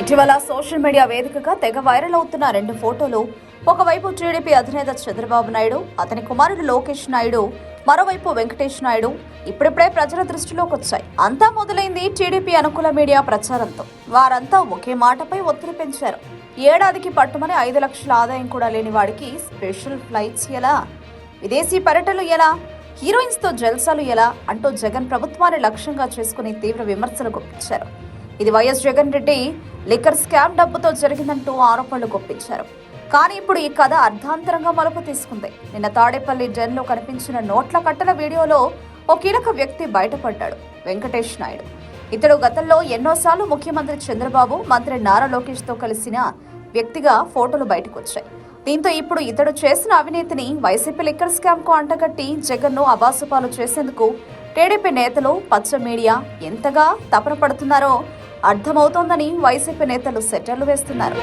ఇటీవల social media వేదికగా తెగ వైరల్ అవుతున్న రెండు ఫోటోలు. ఒకవైపు టీడీపీ అధినేత చంద్రబాబు నాయుడు అతని కుమారుడు లోకేష్ నాయుడు మరోవైపు వెంకటేష్ నాయుడు. ఇప్పుడిప్పుడే ప్రజల దృష్టిలోకి వచ్చాయి. అంతా మొదలైంది టీడీపీ అనుకూల మీడియా ప్రచారంతో. వారంతా ఒకే మాటపై ఒత్తిడి పెంచారు. ఏడాదికి పట్టుమని ఐదు లక్షల ఆదాయం కూడా లేని వాడికి స్పెషల్ ఫ్లైట్స్ ఎలా? విదేశీ పర్యటనలు ఎలా? హీరోయిన్స్తో జల్సాలు ఎలా? అంటూ జగన్ ప్రభుత్వాన్ని లక్ష్యంగా చేసుకుని తీవ్ర విమర్శలు గుప్పించారు. ఇది YS Jagan Reddy liquor scam డబ్బుతో జరిగిందంటూ ఆరోపణలు గుప్పించారు. కానీ ఇప్పుడు ఈ కథ అర్ధాంతరంగా మలుపు తీసుకుంది. నిన్న తాడేపల్లి డెన్లో కనిపించిన నోట్ల కట్టల వీడియోలో ఓ కీలక వ్యక్తి బయటపడ్డాడు వెంకటేష్ నాయుడు. ఇతడు గతంలో ఎన్నోసార్లు ముఖ్యమంత్రి చంద్రబాబు మంత్రి నారా లోకేష్తో కలిసిన వ్యక్తిగా ఫోటోలు బయటకు వచ్చాయి దీంతో ఇప్పుడు ఇతడు చేసిన అవినీతిని వైసీపీ లిక్కర్ స్కామ్కు అంటగట్టి జగన్ను అబాసుపాలు చేసేందుకు టీడీపీ నేతలు పచ్చ మీడియా ఎంతగా తపన పడుతున్నారో అర్థమవుతోందని వైసీపీ నేతలు సెటర్లు వేస్తున్నారు.